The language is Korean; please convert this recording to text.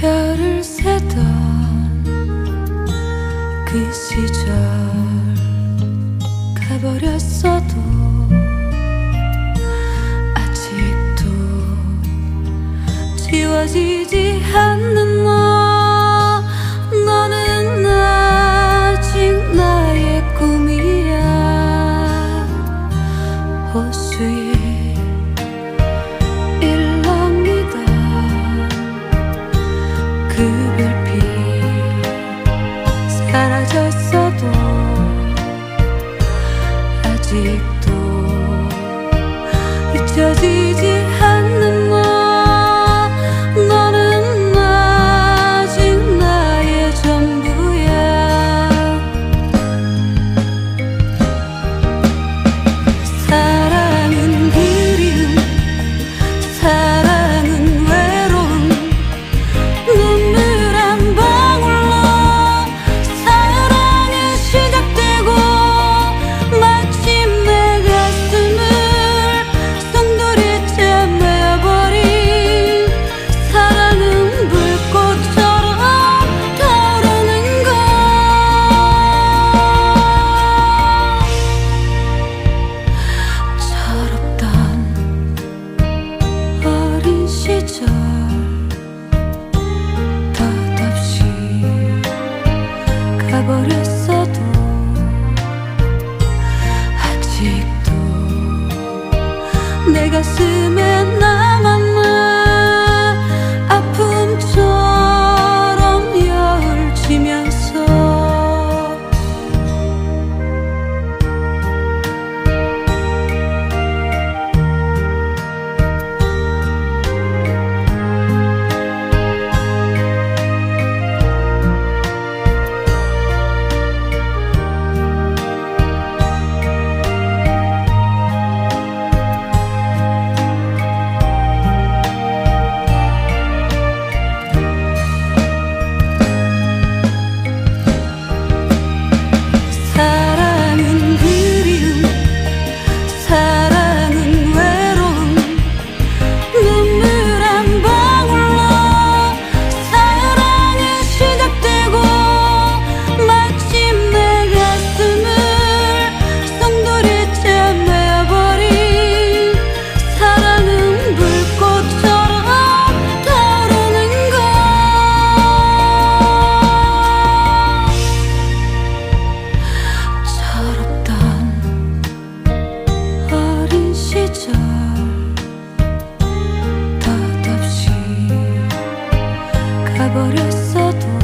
꿈을 새던 그 시절 가버렸어도 아직도 지워지지 않는 너 가버렸어도 아직도 내 가슴에 버렸어도